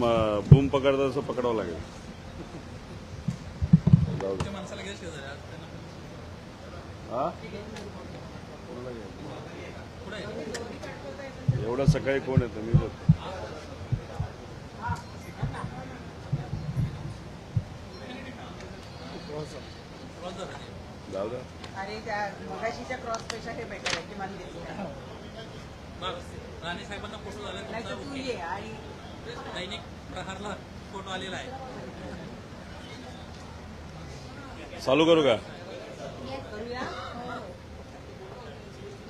Boom पकडतं तसं पकडावं लागेल हा. एवढं सकाळी कोण येतं मी जातो. क्रॉस झाला ते. जाऊ द्या आणि त्या मगाशीच्या क्रॉसपेक्षा हे बेटर आहे किमान. बरं राणे साहेबांना फोटो झाला तू ये आणि दैनिक प्रहारला फोटो आलेला आहे. चालू करू का?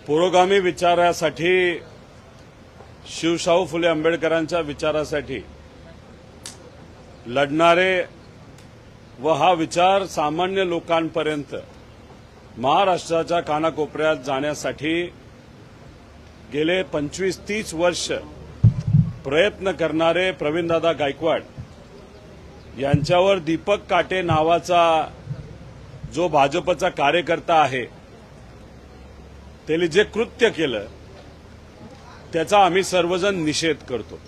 पुरोगामी विचारासाठी शिवशाहू फुले आंबेडकरांच्या विचारासाठी लढणारे व हा विचार सामान्य लोकांपर्यंत महाराष्ट्राच्या कानाकोपऱ्यात जाण्यासाठी गेले पंचवीस तीस वर्ष प्रयत्न करणारे प्रवीणदादा गायकवाड यांच्यावर दीपक काटे नावाचा जो भाजपचा कार्यकर्ता आहे त्यांनी जे कृत्य केलं त्याचा आम्ही सर्वजण निषेध करतो.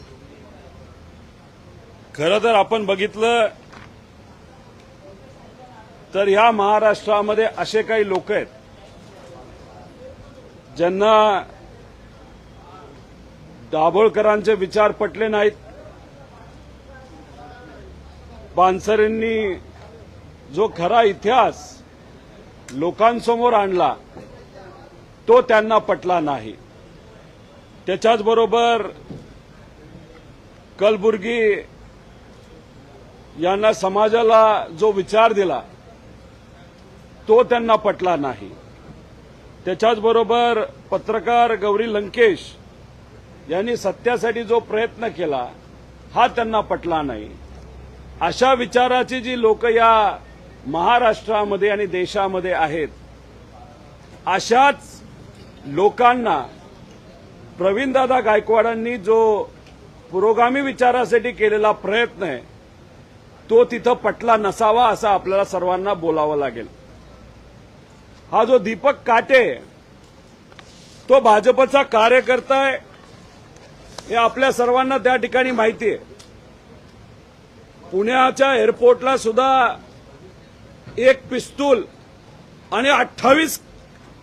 खरं तर आपण बघितलं तर ह्या महाराष्ट्रामध्ये असे काही लोक आहेत ज्यांना दाभोळकरांचे विचार पटले नाहीत. पानसरेंनी जो खरा इतिहास लोकांसमोर आणला तो त्यांना पटला नाही. त्याच्याच बरोबर कलबुर्गी यांना समाजाला जो विचार दिला तो त्यांना पटला नाही. त्याच्याच बरोबर पत्रकार गौरी लंकेश यांनी सत्यासाठी जो प्रयत्न केला हा त्यांना पटला नाही. अशा विचाराची जी लोक या महाराष्ट्रामध्ये आणि देशामध्ये आहेत अशाच लोकांना प्रवीणदादा गायकवाडांनी जो पुरोगामी विचारासाठी केलेला प्रयत्न आहे तो तिथं पटला नसावा असं आपल्याला सर्वांना बोलावं लागेल. हा जो दीपक काटे तो भाजपचा कार्यकर्ता आहे हे आपल्या सर्वांना त्या ठिकाणी माहिती आहे. पुण्याच्या एअरपोर्टला सुद्धा एक पिस्तूल आणि अठ्ठावीस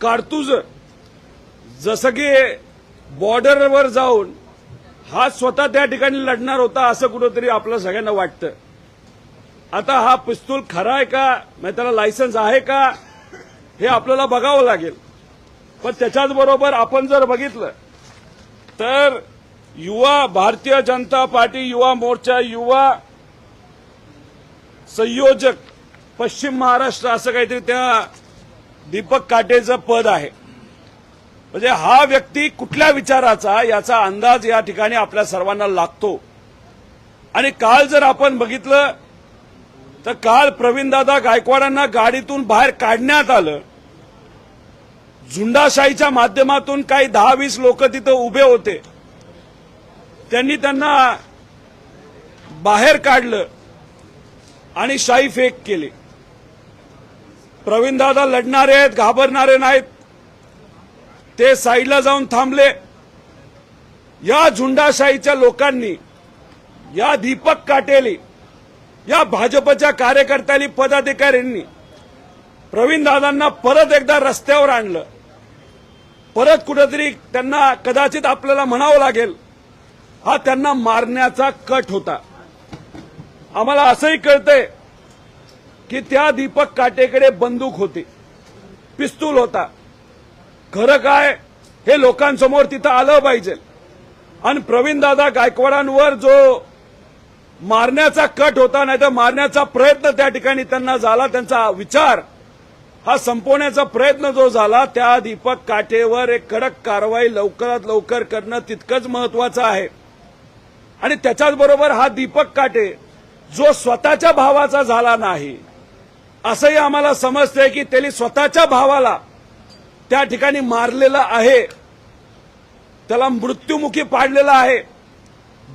कारतूज जसं की बॉर्डरवर जाऊन हा स्वतः त्या ठिकाणी लढणार होता असं कुठंतरी आपलं सगळ्यांना वाटतं. आता हा पिस्तूल खरा आहे का? म्हणजे त्याला लायसन्स आहे का? हे आपल्याला बघावं लागेल. पण त्याच्याच बरोबर आपण जर बघितलं तर युवा भारतीय जनता पार्टी युवा मोर्चा युवा संयोजक पश्चिम महाराष्ट्र असं काहीतरी त्या दीपक काटेचं पद आहे. म्हणजे हा व्यक्ती कुठल्या विचाराचा याचा अंदाज या ठिकाणी आपल्या सर्वांना लागतो. आणि काल जर आपण बघितलं तर काल प्रवीणदादा गायकवाडांना गाडीतून बाहेर काढण्यात आलं. झुंडाशाहीच्या माध्यमातून काही दहा वीस लोक तिथं उभे होते. त्यांनी त्यांना बाहेर काढलं आणि शाही फेक केली. प्रवीणदादा लढणारे आहेत घाबरणारे नाहीत. ते साईडला जाऊन थांबले. या झुंडाशाहीच्या लोकांनी या दीपक काटेली या भाजपच्या कार्यकर्त्यांनी पदाधिकाऱ्यांनी प्रवीणदादांना परत एकदा रस्त्यावर आणलं. परत कुठेतरी त्यांना कदाचित आपल्याला म्हणावं लागेल हा त्यांना मारण्याचा कट होता. आम्हाला असंही कळतंय की त्या दीपक काटेकडे बंदूक होती. पिस्तूल होता. खरं काय? हे लोकांसमोर तिथं आलं पाहिजे. आणि प्रवीणदादा गायकवाडांवर जो मारण्याचा कट होता नाही तर मारण्याचा प्रयत्न त्या ठिकाणी त्यांना झाला त्यांचा विचार हा संपवण्याचा प्रयत्न जो झाला त्या दीपक काठेवर एक कडक कारवाई लवकरात लवकर करणं तितकंच महत्वाचं आहे. आणि त्याच्याचबरोबर हा दीपक काटे जो स्वतःच्या भावाचा झाला नाही. असंही आम्हाला समजतंय की त्यांनी स्वतःच्या भावाला त्या ठिकाणी मारलेलं आहे. त्याला मृत्युमुखी पाडलेला आहे.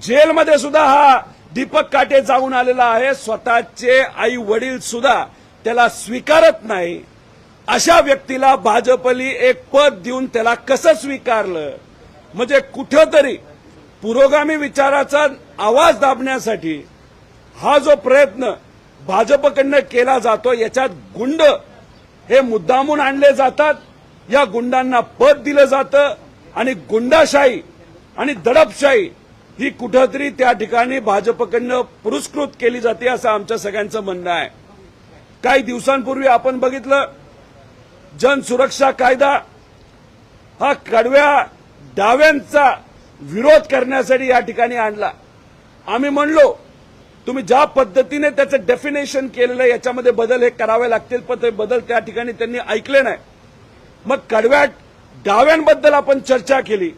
जेलमध्ये सुद्धा हा दीपक काटे जाऊन आलेला आहे. स्वतःचे आई वडील सुद्धा त्याला स्वीकारत नाही. अशा व्यक्तीला भाजपली एक पद देऊन त्याला कसं स्वीकारलं? म्हणजे कुठंतरी पुरोगामी विचाराचा आवाज दाबण्यासाठी हा जो प्रयत्न भाजपकडनं केला जातो याच्यात गुंड हे मुद्दामून आणले जातात. या गुंडांना पद दिलं जातं आणि गुंडाशाही आणि दडपशाही ही कुठंतरी त्या ठिकाणी भाजपकडनं पुरस्कृत केली जाते असं आमच्या सगळ्यांचं म्हणणं आहे. काही दिवसांपूर्वी आपण बघितलं जनसुरक्षा कायदा हा कडव्या डाव्यांचा विरोध करण्यासाठी या ठिकाणी आणला. आम्ही म्हणलो तुम्ही ज्या पद्धतीने त्याचं डेफिनेशन केलेलं आहे याच्यामध्ये बदल हे करावे लागतील पण ते बदल त्या ठिकाणी त्यांनी ऐकले नाही. मग कडव्या डाव्यांबद्दल आपण चर्चा केली.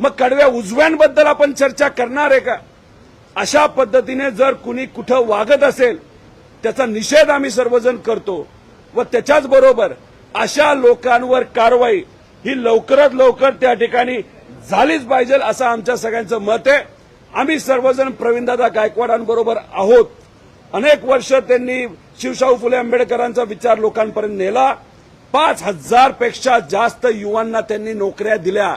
मग कडव्या उजव्यांबद्दल आपण चर्चा करणार आहे का? अशा पद्धतीने जर कुणी कुठं वागत असेल त्याचा निषेध आम्ही सर्वजण करतो. व त्याच्याच बरोबर अशा लोकांवर कारवाई ही लवकरात लवकर त्या ठिकाणी झालीच पाहिजे असं आमच्या सगळ्यांचं मत आहे. आम्ही सर्वजण प्रवीणदादा गायकवाडांबरोबर आहोत. अनेक वर्ष त्यांनी शिवशाहू फुले आंबेडकरांचा विचार लोकांपर्यंत नेला. पाच हजारपेक्षा जास्त युवांना त्यांनी नोकऱ्या दिल्या.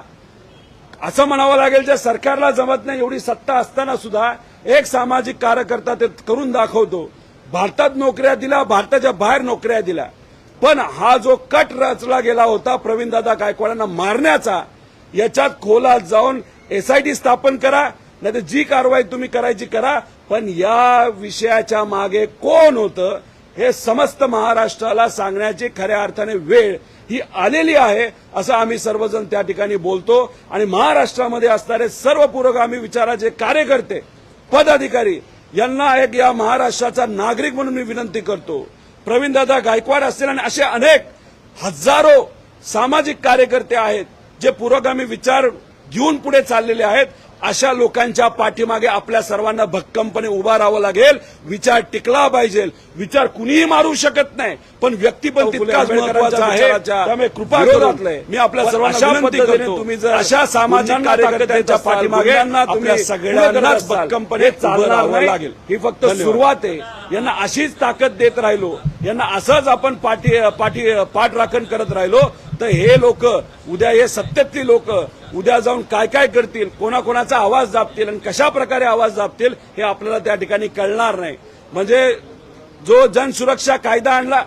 असं म्हणावं लागेल जे सरकारला जमत नाही एवढी सत्ता असताना सुद्धा एक सामाजिक कार्यकर्ता ते करून दाखवतो. भारतात नोकऱ्या दिल्या भारताच्या बाहेर नोकऱ्या दिल्या. पण हा जो कट रचला गेला होता प्रवीणदादा गायकवाडांना मारण्याचा याच्यात खोलात जाऊन एसआयटी स्थापन करा नाही जी कारवाई तुम्ही करायची करा पण या विषयाच्या मागे कोण होतं हे समस्त महाराष्ट्राला सांगण्याची खऱ्या अर्थाने वेळ ही आलेली आहे असं आम्ही सर्वजण त्या ठिकाणी बोलतो. आणि महाराष्ट्रामध्ये असणारे सर्व पुरोगामी विचाराचे कार्यकर्ते पदाधिकारी यांना एक या महाराष्ट्राचा नागरिक म्हणून मी विनंती करतो. प्रवीणदादा गायकवाड असतील आणि असे अनेक हजारो सामाजिक कार्यकर्ते आहेत जे पुरोगामी विचार घेऊन पुढे चाललेले आहेत अशा लोकांच्या पाठीमागे आपल्या सर्वांना भक्कमपणे उभा राहावं लागेल. विचार टिकला पाहिजे. विचार कुणीही मारू शकत नाही. पण व्यक्ती पण तितकाच महत्त्वाचा आहे. त्यामुळे कृपा करून मी आपल्या सर्वांना विनंती करतो तुम्ही जर अशा सामाजिक कार्यकर्त्यांच्या पाठीमागे आपल्या सगळ्यांना भक्कमपणे चालणार लागेल. ही फक्त सुरुवात आहे. यांना अशीच ताकद देत राहिलो. यांना असंच आपण पाठी पाठी पाठराखण करत राहिलो. तर हे लोक उद्या हे सत्तेतली लोक उद्या जाऊन काय काय करतील कोणाकोणाचा आवाज दाबतील आणि कशा प्रकारे आवाज दाबतील हे आपल्याला त्या ठिकाणी कळणार नाही. म्हणजे जो जनसुरक्षा कायदा आणला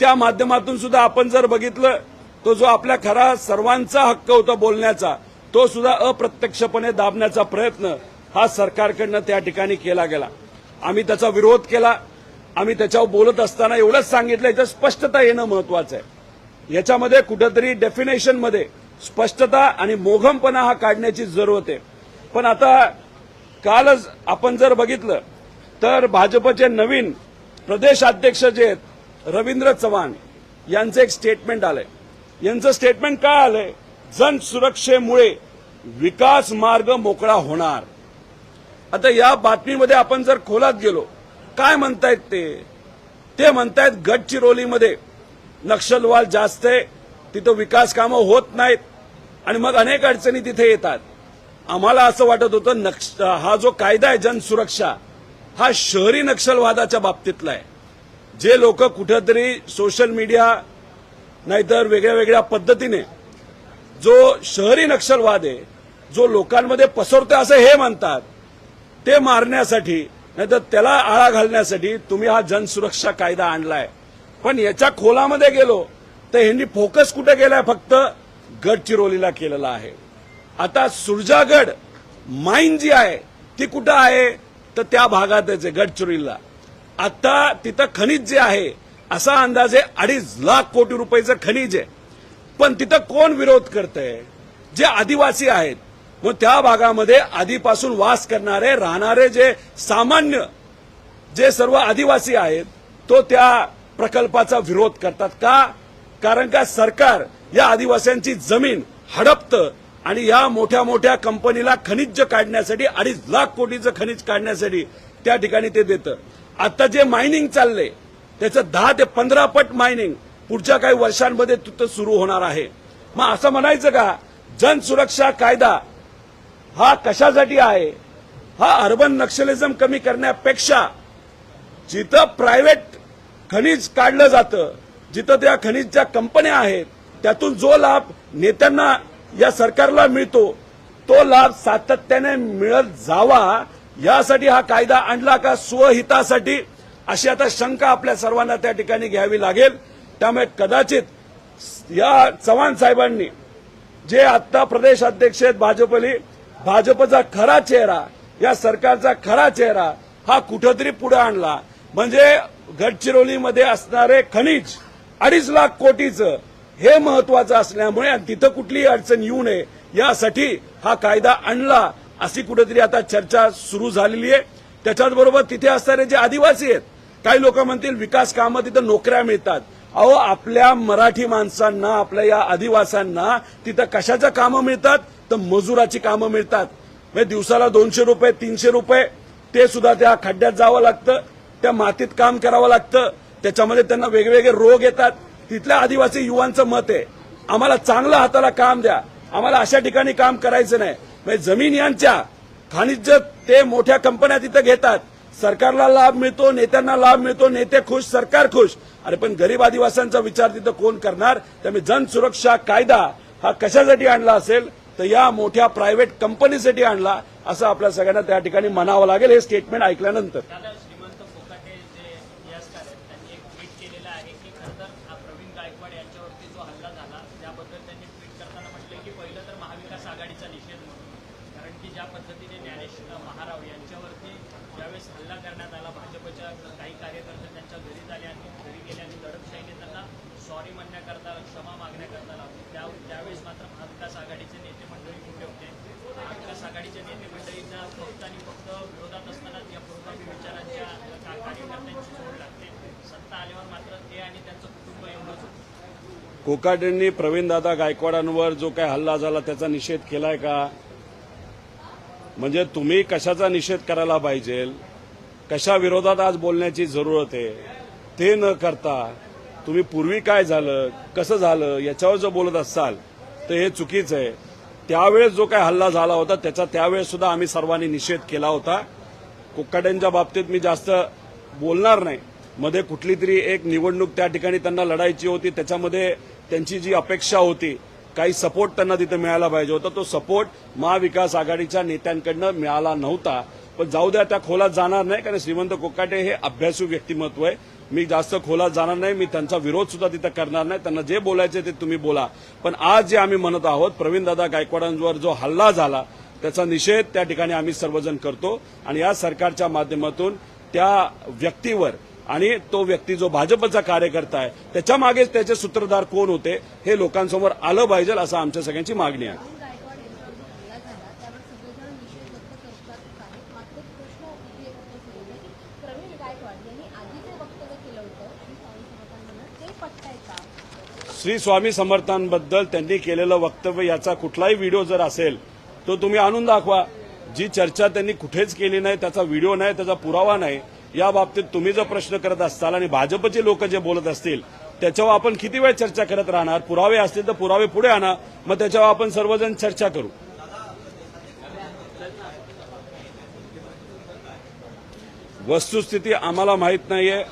त्या माध्यमातून सुद्धा आपण जर बघितलं तो जो आपल्या खरा सर्वांचा हक्क होता बोलण्याचा तो सुद्धा अप्रत्यक्षपणे दाबण्याचा प्रयत्न हा सरकारकडनं त्या ठिकाणी केला गेला. आम्ही त्याचा विरोध केला. आम्ही त्याच्यावर बोलत असताना एवढंच सांगितलं याचं स्पष्टता येणं महत्वाचं आहे. याच्यामध्ये कुठंतरी डेफिनेशनमध्ये स्पष्टता आणि मोघमपणा हा काढण्याची जरूरत आहे. पण आता कालच आपण जर बघितलं तर भाजपचे नवीन प्रदेशाध्यक्ष जे आहेत रवींद्र चव्हाण यांचं एक स्टेटमेंट आलंय. यांचं स्टेटमेंट काय आलंय? जन सुरक्षेमुळे विकास मार्ग मोकळा होणार. आता या बातमीमध्ये आपण जर खोलात गेलो काय म्हणतायत ते? ते म्हणतायत गडचिरोलीमध्ये नक्षलवाद जास्त आहे तिथं विकास कामं होत नाहीत आणि मग अनेक अडचणी तिथे येतात. आम्हाला असं वाटत होतं नक्ष हा जो कायदा आहे जनसुरक्षा हा शहरी नक्षलवादाच्या बाबतीतला आहे. जे लोक कुठंतरी सोशल मीडिया नाहीतर वेगळ्या वेगळ्या पद्धतीने जो शहरी नक्षलवाद आहे जो लोकांमध्ये पसरतोय असं हे म्हणतात ते मारण्यासाठी नाहीतर त्याला आळा घालण्यासाठी तुम्ही हा जनसुरक्षा कायदा आणलाय. पण याच्या खोलामध्ये गेलो तर ह्यांनी फोकस कुठे केलाय? फक्त गडचिरोलीला केलेला आहे. आता सुरजागड माईन जी आहे ती कुठं आहे? तर त्या भागातच आहे गडचिरोलीला आता तिथं खनिज जे आहे असा अंदाजे अडीच लाख कोटी रुपयाचं खनिज आहे. पण तिथं कोण विरोध करतंय? जे आदिवासी आहेत मग त्या भागामध्ये आधीपासून वास करणारे राहणारे जे सामान्य जे सर्व आदिवासी आहेत तो त्या प्रकल्पाचा विरोध करतात का? कारण का सरकार या आदिवासींची जमीन हडपतं आणि या मोठ्या मोठ्या कंपनीला खनिज काढण्यासाठी अडीच लाख कोटीचं खनिज काढण्यासाठी त्या ठिकाणी ते देतं. आता जे मायनिंग चाललंय त्याचं दहा ते पंधरा पट मायनिंग पुढच्या काही वर्षांमध्ये तिथं सुरू होणार आहे. मग असं म्हणायचं का? जनसुरक्षा कायदा हा कशासाठी आहे? हा अर्बन नक्षलिझम कमी करण्यापेक्षा जिथं प्रायव्हेट खनिज काढलं जातं. जिथं त्या खनिजच्या कंपन्या आहेत त्यातून जो लाभ नेत्यांना या सरकारला मिळतो तो लाभ सातत्याने मिळत जावा यासाठी हा कायदा आणला का स्वहितासाठी? अशी आता शंका आपल्या सर्वांना त्या ठिकाणी घ्यावी लागेल. त्यामुळे कदाचित या चव्हाण साहेबांनी जे आता प्रदेश अध्यक्ष आहेत भाजपली भाजपचा खरा चेहरा या सरकारचा खरा चेहरा हा कुठंतरी पुढे आणला. म्हणजे गडचिरोलीमध्ये असणारे खनिज अडीच लाख कोटीचं हे महत्वाचं असल्यामुळे आणि तिथं कुठलीही अडचण येऊ नये यासाठी हा कायदा आणला अशी कुठेतरी आता चर्चा सुरू झालेली आहे. त्याच्याच बरोबर तिथे असणारे जे आदिवासी आहेत काही लोक म्हणतील विकास कामं तिथं नोकऱ्या मिळतात. अहो आपल्या मराठी माणसांना आपल्या या आदिवासांना तिथं कशाच्या कामं मिळतात? तर मजुराची कामं मिळतात. म्हणजे दिवसाला दोनशे रुपये तीनशे रुपये ते सुद्धा त्या खड्ड्यात जावं लागतं. त्या मातीत काम करावं लागतं. त्याच्यामध्ये त्यांना वेगवेगळे रोग येतात. तिथल्या आदिवासी युवांचं मत आहे आम्हाला चांगलं हाताला काम द्या. आम्हाला अशा ठिकाणी काम करायचं नाही. म्हणजे जमीन यांच्या खनिज ते मोठ्या कंपन्या तिथं घेतात. सरकारला लाभ मिळतो नेत्यांना लाभ मिळतो नेते खुश सरकार खुश. अरे पण गरीब आदिवासांचा विचार तिथं कोण करणार? त्यामुळे जन सुरक्षा कायदा हा कशासाठी आणला असेल? तर या मोठ्या प्रायव्हेट कंपनीसाठी आणला असं आपल्या सगळ्यांना त्या ठिकाणी म्हणावं लागेल हे स्टेटमेंट ऐकल्यानंतर दादा श्रीमंत फोकाटे जे इतिहासकार आहेत त्यांनी एक ट्विट केलेलं आहे की खरं तर हा प्रवीण गायकवाड यांच्यावरती जो हल्ला झाला त्याबद्दल त्यांनी ट्विट करताना म्हटलंय की पहिलं तर महाविकास आघाडीचा निषेध म्हणून कारण की ज्या पद्धतीने ज्ञानेश महाराव यांच्यावरती ज्यावेळेस हल्ला करण्यात आला भाजपच्या काही कार्यकर्ते त्यांच्या घरी झाले आणि घरी गेले आणि दडपशाहीने त्यांना सॉरी म्हणण्याकरता क्षमा मागण्याकरता लावली त्या त्यावेळेस मात्र महाविकास आघाडीचे नेते मंडळी कुठे होते महाविकास आघाडीचे नेते मंडळींना फक्त आणि फक्त विरोधात असताना या पूर्वपी विचारांच्या का- कार्यकर्त्यांची जोड लागते सत्ता आल्यावर मात्र ते आणि त्यांचं कुटुंब एवढंच होतं कोकाटेंनी प्रवीणदादा गायकवाडांवर जो काय हल्ला झाला त्याचा निषेध केलाय का? म्हणजे तुम्ही कशाचा निषेध करायला पाहिजे? कशा विरोधात आज बोलण्याची जरूरत आहे? ते न करता तुम्ही पूर्वी काय झालं कसं झालं याच्यावर जर बोलत असाल तर हे चुकीचं आहे. त्यावेळेस जो काय हल्ला झाला होता त्याचा त्यावेळेस सुद्धा आम्ही सर्वांनी निषेध केला होता. कोकाट्यांच्या बाबतीत मी जास्त बोलणार नाही. मध्ये कुठली तरी एक निवडणूक त्या ठिकाणी त्यांना लढायची होती त्याच्यामध्ये त्यांची जी अपेक्षा होती काही सपोर्ट त्यांना तिथे मिळायला पाहिजे होता. तो सपोर्ट महाविकास आघाडीच्या नेत्यांकडनं मिळाला नव्हता. पण जाऊ द्या त्या खोलात जाणार नाही कारण श्रीमंत कोकाटे हे अभ्यासू व्यक्तिमत्व आहे. मी जास्त खोलात जाणार नाही मी त्यांचा विरोध सुद्धा तिथं करणार नाही. त्यांना जे बोलायचे ते तुम्ही बोला. पण आज जे आम्ही म्हणत आहोत प्रवीणदादा गायकवाडांवर जो हल्ला झाला त्याचा निषेध त्या ठिकाणी आम्ही सर्वजण करतो. आणि या सरकारच्या माध्यमातून त्या व्यक्तीवर आणि तो व्यक्ती जो भाजपचा कार्यकर्ता आहे त्याच्या मागेच त्याचे सूत्रधार कोण होते हे लोकांसमोर आलं पाहिजे असं आमच्या सगळ्यांची मागणी आहे. श्री स्वामी समर्थांबद्दल त्यांनी केलेलं वक्तव्य याचा कुठलाही व्हिडिओ जर असेल तो तुम्ही आणून दाखवा. जी चर्चा त्यांनी कुठेच केली नाही त्याचा व्हिडिओ नाही त्याचा पुरावा नाही या बाबतीत तुम्ही जो प्रश्न करत असाल आणि भाजपचे लोक जे बोलत असतील त्याच्यावर आपण किती वेळ चर्चा करत राहणार? पुरावे असतील तर पुरावे पुढे आणा. मग त्याच्यावर आपण सर्वजण चर्चा करू. वस्तुस्थिती आम्हाला माहीत नाहीये.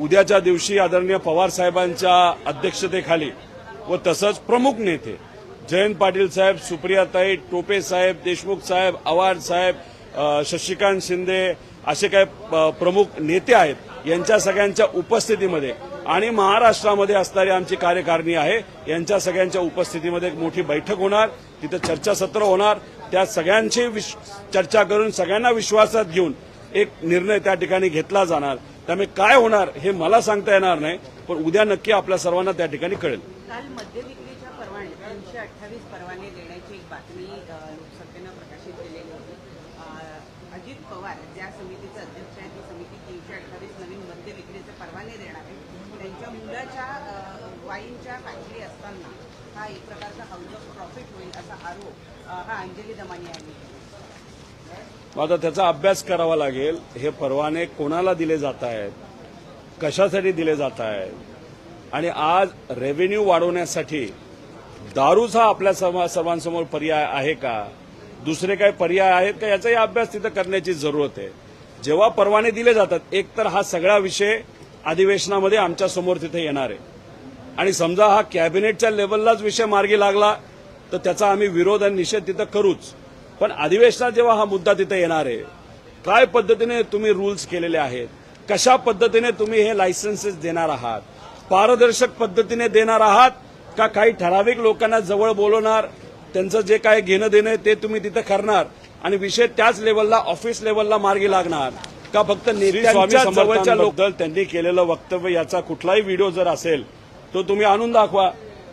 उद्याच्या दिवशी आदरणीय पवार साहेबांच्या अध्यक्षतेखाली व तसंच प्रमुख नेते जयंत पाटील साहेब सुप्रियाताई टोपे साहेब देशमुख साहेब आव्हाड साहेब शशिकांत शिंदे असे काही प्रमुख नेते आहेत यांच्या सगळ्यांच्या उपस्थितीमध्ये. आणि महाराष्ट्रामध्ये असणारी आमची कार्यकारिणी आहे यांच्या सगळ्यांच्या उपस्थितीमध्ये एक मोठी बैठक होणार तिथं चर्चासत्र होणार. त्या सगळ्यांची विश- चर्चा करून सगळ्यांना विश्वासात घेऊन एक निर्णय त्या ठिकाणी घेतला जाणार. त्यामुळे काय होणार हे मला सांगता येणार नाही पण उद्या नक्की आपल्या सर्वांना त्या ठिकाणी कळेल. काल मद्यविक्रीच्या परवाने तीनशे अठ्ठावीस परवाने देण्याची एक बातमी अ, लोकसभेनं प्रकाशित केलेली होती अ, अजित पवार ज्या समितीचे अध्यक्ष आहेत ती समिती तीनशे अठ्ठावीस नवीन मद्य विक्रीचे परवाने देणार आहे त्यांच्या मुलाच्या अ, वाईनच्या फॅक्टरी असताना हा एक प्रकारचा हाऊस ऑफ प्रॉफिट होईल असा आरोप अ, हा अंजली दमानी यांनी केला मग आता त्याचा अभ्यास करावा लागेल. हे परवाने कोणाला दिले जात आहेत कशासाठी दिले जात आहेत आणि आज रेव्हेन्यू वाढवण्यासाठी दारूचा हा आपल्या सर्वांसमोर पर्याय आहे का? दुसरे काही पर्याय आहेत का? याचाही अभ्यास तिथं करण्याची जरूरत आहे. जेव्हा परवाने दिले जातात एक तर हा सगळा विषय अधिवेशनामध्ये आमच्यासमोर तिथे येणार आहे. आणि समजा हा कॅबिनेटच्या लेवललाच विषय मार्गी लागला तर त्याचा आम्ही विरोध आणि निषेध तिथं करूच. पण अधिवेशनात जेव्हा हा मुद्दा तिथे येणार आहे काय पद्धतीने तुम्ही रूल्स केलेले आहेत कशा पद्धतीने तुम्ही हे लायसन्सेस देणार आहात पारदर्शक पद्धतीने देणार आहात का काही ठराविक लोकांना जवळ बोलवणार त्यांचं जे काय घेणं देणं ते तुम्ही तिथं करणार आणि विषय त्याच लेवलला ऑफिस लेवलला मार्गी लागणार का फक्त जवळच्या लोकदल त्यांनी केलेलं वक्तव्य याचा कुठलाही व्हिडिओ जर असेल तो तुम्ही आणून दाखवा.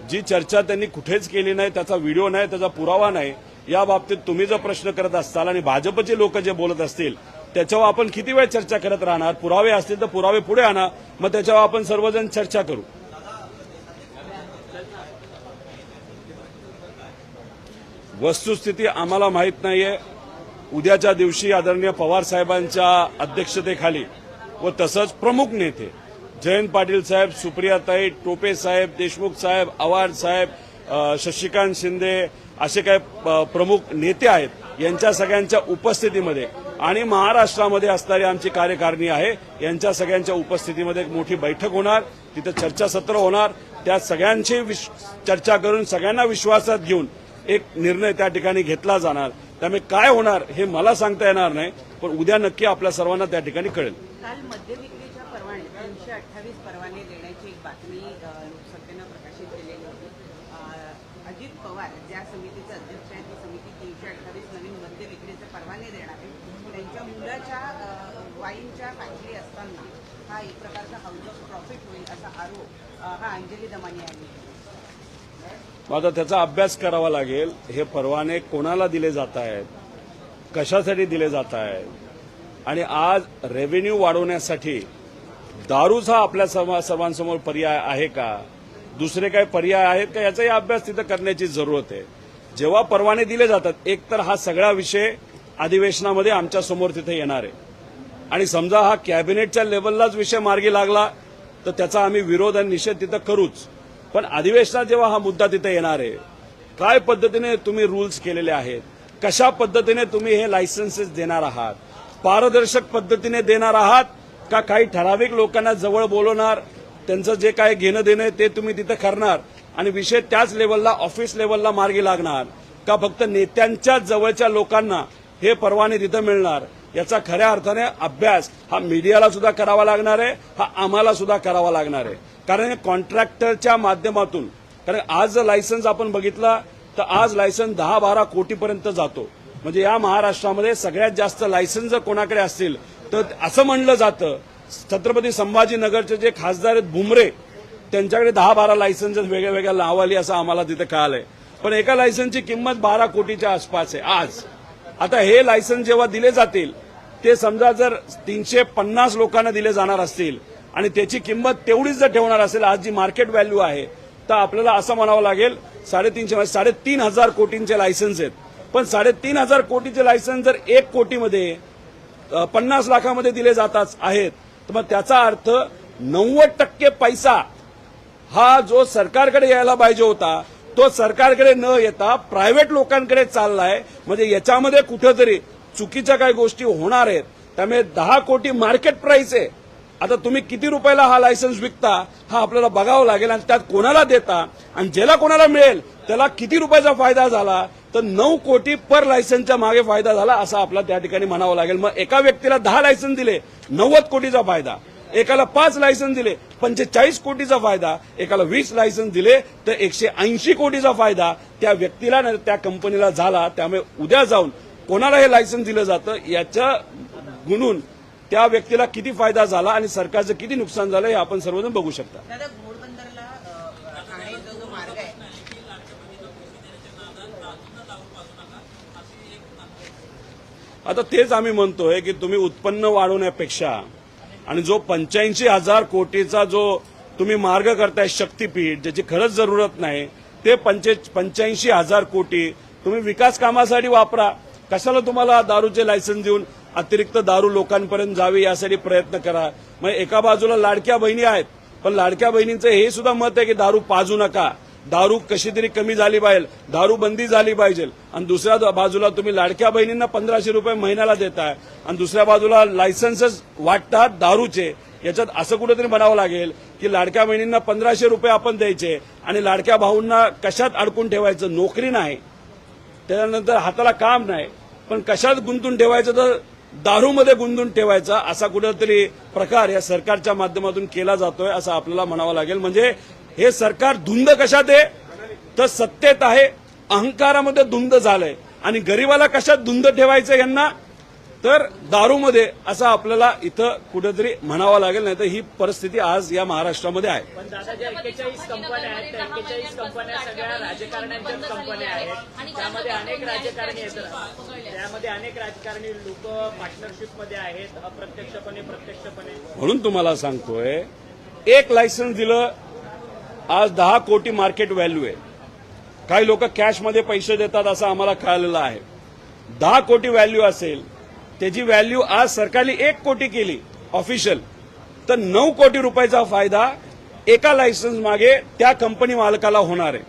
जी चर्चा त्यांनी कुठेच केली नाही त्याचा व्हिडिओ नाही त्याचा पुरावा नाही या बाबतीत तुम्ही जर प्रश्न करत असाल आणि भाजपचे लोक जे बोलत असतील त्याच्यावर आपण किती वेळ चर्चा करत राहणार? पुरावे असतील तर पुरावे पुढे आणा. मग त्याच्यावर आपण सर्वजण चर्चा करू. वस्तुस्थिती आम्हाला माहीत नाहीये. उद्याच्या दिवशी आदरणीय पवार साहेबांच्या अध्यक्षतेखाली व तसंच प्रमुख नेते जयंत पाटील साहेब सुप्रियाताई टोपे साहेब देशमुख साहेब आव्हाड साहेब शशिकांत शिंदे असे काही प्रमुख नेते आहेत यांच्या सगळ्यांच्या उपस्थितीमध्ये. आणि महाराष्ट्रामध्ये असणारी आमची कार्यकारिणी आहे यांच्या सगळ्यांच्या उपस्थितीमध्ये एक मोठी बैठक होणार तिथं चर्चासत्र होणार. त्या सगळ्यांची विश- चर्चा करून सगळ्यांना विश्वासात घेऊन एक निर्णय त्या ठिकाणी घेतला जाणार. त्यामुळे काय होणार हे मला सांगता येणार नाही पण उद्या नक्की आपल्या सर्वांना त्या ठिकाणी कळेल काल मद्य विक्रीच्या परवाने तीनशे अठ्ठावीस परवाने देण्याची एक बातमी अ, लोकसभेनं प्रकाशित केलेली होती अ, अजित पवार ज्या समितीचे अध्यक्ष आहेत ती समिती तीनशे अठ्ठावीस नवीन मद्य विक्रीचे परवाने देणार आहे त्यांच्या मुलाच्या अ, वाईनच्या फॅक्टरी असताना हा एक प्रकारचा हाऊस ऑफ प्रॉफिट होईल असा आरोप अ, हा अंजली दमानी यांनी आता त्याचा अभ्यास करावा लागेल. हे परवाने कोणाला दिले जात आहेत? कशासाठी दिले जात आहेत? आणि आज रेव्हेन्यू वाढवण्यासाठी दारूचा हा आपल्या समा- सर्वांसमोर पर्याय आहे का? दुसरे काही पर्याय आहेत का? याचाही अभ्यास तिथं करण्याची जरूरत आहे. जेव्हा परवाने दिले जातात एक तर हा सगळा विषय अधिवेशनामध्ये आमच्यासमोर तिथे येणार आहे. आणि समजा हा कॅबिनेटच्या लेवललाच विषय मार्गी लागला तर त्याचा आम्ही विरोध आणि निषेध तिथं करूच. पण अधिवेशनात जेव्हा हा मुद्दा तिथे येणार आहे काय पद्धतीने तुम्ही रूल्स केलेले आहेत? कशा पद्धतीने तुम्ही हे लायसन्सेस देणार आहात? पारदर्शक पद्धतीने देणार आहात? का काही ठराविक लोकांना जवळ बोलवणार? त्यांचं जे काय घेणं देणं ते तुम्ही तिथं करणार? आणि विषय त्याच लेवलला ऑफिस लेवलला मार्गी लागणार? का फक्त नेत्यांच्या जवळच्या लोकांना हे परवाने तिथं मिळणार? याचा खऱ्या अर्थाने अभ्यास हा मीडियाला सुद्धा करावा लागणार आहे हा आम्हाला सुद्धा करावा लागणार आहे. कारण कॉन्ट्रॅक्टरच्या माध्यमातून कारण आज जर लायसन्स आपण बघितला तर आज लायसन्स दहा बारा कोटीपर्यंत जातो. म्हणजे या महाराष्ट्रामध्ये सगळ्यात जास्त लायसन्स जर कोणाकडे असतील तर असं म्हणलं जातं छत्रपती संभाजीनगरचे जे खासदार आहेत भुमरे त्यांच्याकडे दहा बारा लायसन्स वेगळ्या वेगळ्या लावाली असं आम्हाला तिथे कळालंय. पण एका लायसन्सची किंमत बारा कोटीच्या आसपास आहे आज. आता हे लायसन्स जेव्हा दिले जातील ते समजा जर तीनशे पन्नास लोकांना दिले जाणार असतील आणि त्याची किंमत तेवढीच जर ठेवणार असेल आज जी मार्केट व्हॅल्यू आहे तर आपल्याला असं म्हणावं लागेल साडेतीनशे म्हणजे साडेतीन हजार कोटींचे लायसन्स आहेत. पण साडेतीन हजार कोटीचे लायसन्स जर एक कोटीमध्ये पन्नास लाखामध्ये दिले जातात आहेत तर मग त्याचा अर्थ नव्वद टक्के पैसा हा जो सरकारकडे यायला पाहिजे होता तो सरकारकडे न येता प्रायव्हेट लोकांकडे चाललाय. म्हणजे याच्यामध्ये कुठंतरी चुकीच्या काही गोष्टी होणार आहेत. त्यामुळे दहा कोटी मार्केट प्राइस आहे. आता तुम्ही किती रुपयाला हा लायसन्स विकता हा आपल्याला बघावं लागेल आणि त्यात कोणाला देता आणि ज्याला कोणाला मिळेल त्याला किती रुपयाचा फायदा झाला तर नऊ कोटी पर लायसन्सच्या मागे फायदा झाला असा आपला त्या ठिकाणी म्हणावं लागेल. मग एका व्यक्तीला दहा लायसन्स दिले नव्वद कोटीचा फायदा. एकाला पाच लायसन्स दिले पंचेचाळीस कोटीचा फायदा. एकाला वीस लायसन्स दिले तर एकशे ऐंशी कोटीचा फायदा. त्या व्यक्तीला त्या कंपनीला झाला त्यामुळे उद्या जाऊन कोणाला हे लायसन्स दिलं जातं याच्या गुणून त्या व्यक्तीला किती फायदा झाला आणि सरकारचं किती नुकसान झालं हे आपण सर्वजण बघू शकता. आता तेच आम्ही म्हणतोय की तुम्ही उत्पन्न वाढवण्यापेक्षा आणि जो पंच्याऐंशी हजार कोटीचा जो तुम्ही मार्ग करताय शक्तीपीठ ज्याची खरंच जरूरत नाही ते पंचे पंच्याऐंशी हजार कोटी तुम्ही विकास कामासाठी वापरा. कशाला तुम्हाला दारूचे लायसन्स देऊन अतिरिक्त दारू लोकांपर्यंत जावी यासाठी प्रयत्न करा? मग एका बाजूला लाडक्या बहिणी आहेत. पण लाडक्या बहिणींचं हे सुद्धा मत आहे की दारू पाजू नका. दारू कशी तरी कमी झाली पाहिजे. दारू बंदी झाली पाहिजे. आणि दुसऱ्या बाजूला तुम्ही लाडक्या बहिणींना पंधराशे रुपये महिन्याला देताय. आणि दुसऱ्या बाजूला लायसन्सच वाटतात दारूचे. याच्यात असं कुठेतरी म्हणावं लागेल की लाडक्या बहिणींना पंधराशे रुपये आपण द्यायचे. आणि लाडक्या भाऊंना कशात अडकून ठेवायचं? नोकरी नाही. त्याच्यानंतर हाताला काम नाही. पण कशात गुंतून ठेवायचं तर दारूमध्ये गुंतून ठेवायचा असा कुठेतरी प्रकार या सरकारच्या माध्यमातून केला जातोय असं आपल्याला म्हणावं लागेल. म्हणजे हे सरकार धुंद कशात आहे? तर सत्तेत आहे. अहंकारामध्ये धुंद झालंय. आणि गरिबाला कशात धुंद ठेवायचं यांना? तर दारूमध्ये असं आपल्याला इथं कुठेतरी म्हणावं लागेल नाही तर ही परिस्थिती आज या महाराष्ट्रामध्ये आहे. पण दादा ज्या एक्केचाळीस कंपन्या आहेत त्या एक्केचाळीस कंपन्या सगळ्या राजकारण्यांच्याच कंपन्या आहेत. त्यामध्ये अनेक राजकारणी त्यामध्ये अनेक राजकारणी लोक पार्टनरशिपमध्ये आहेत अप्रत्यक्षपणे प्रत्यक्षपणे. म्हणून तुम्हाला सांगतोय एक लायसन्स दिलं आज दहा कोटी मार्केट व्हॅल्यू आहे. काही लोक कॅशमध्ये पैसे देतात असं आम्हाला कळलेलं आहे. दहा कोटी व्हॅल्यू असेल त्याची व्हॅल्यू आज सरकारने एक कोटी केली ऑफिशियल. तर नऊ कोटी रुपयाचा फायदा एका लायसन्स मागे त्या कंपनी मालकाला होणार आहे.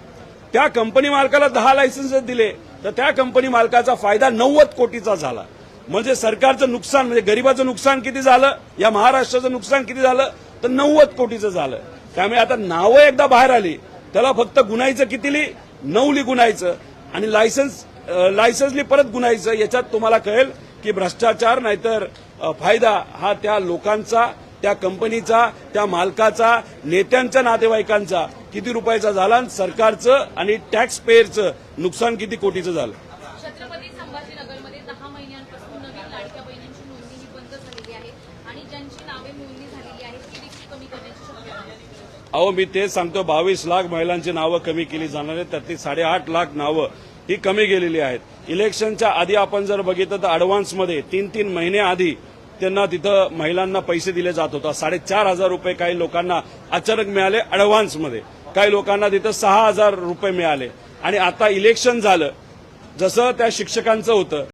त्या कंपनी मालकाला दहा लायसन्स दिले तर त्या कंपनी मालकाचा फायदा नव्वद कोटीचा झाला. म्हणजे सरकारचं नुकसान म्हणजे गरिबाचं नुकसान किती झालं या महाराष्ट्राचं नुकसान किती झालं तर नव्वद कोटीचं झालं. त्यामुळे आता नावं एकदा बाहेर आली त्याला फक्त गुन्हायचं कितीली नऊली गुन्हायचं आणि लायसन्स लायसन्सली परत गुन्हायचं याच्यात तुम्हाला कळेल की भ्रष्टाचार नाहीतर फायदा हा त्या लोकांचा त्या कंपनीचा त्या मालकाचा नेत्यांच्या नातेवाईकांचा किती रुपयाचा झाला आणि सरकारचं आणि टॅक्स पेअरचं नुकसान किती कोटीचं झालं? छत्रपती संभाजीनगरमध्ये दहा महिन्यांपासून नवीन लाडक्या बहिणींची नोंदणी ही बंद झालेली आहे आणि ज्यांची नावे नोंदणी झालेली आहे ती देखील कमी करण्याची शक्यता आहे. अहो मी तेच सांगतो बावीस लाख महिलांची नावं कमी केली जाणार आहेत त्यातली साडेआठ लाख नावं ही कमी गेलेली आहेत. इलेक्शनच्या आधी आपण जर बघितलं तर अडव्हान्समध्ये तीन तीन महिने आधी त्यांना तिथं महिलांना पैसे दिले जात होता. साडेचार हजार रुपये काही लोकांना अचानक मिळाले अडव्हान्समध्ये काही लोकांना तिथं सहा हजार रुपये मिळाले. आणि आता इलेक्शन झालं. जसं त्या शिक्षकांचं होतं.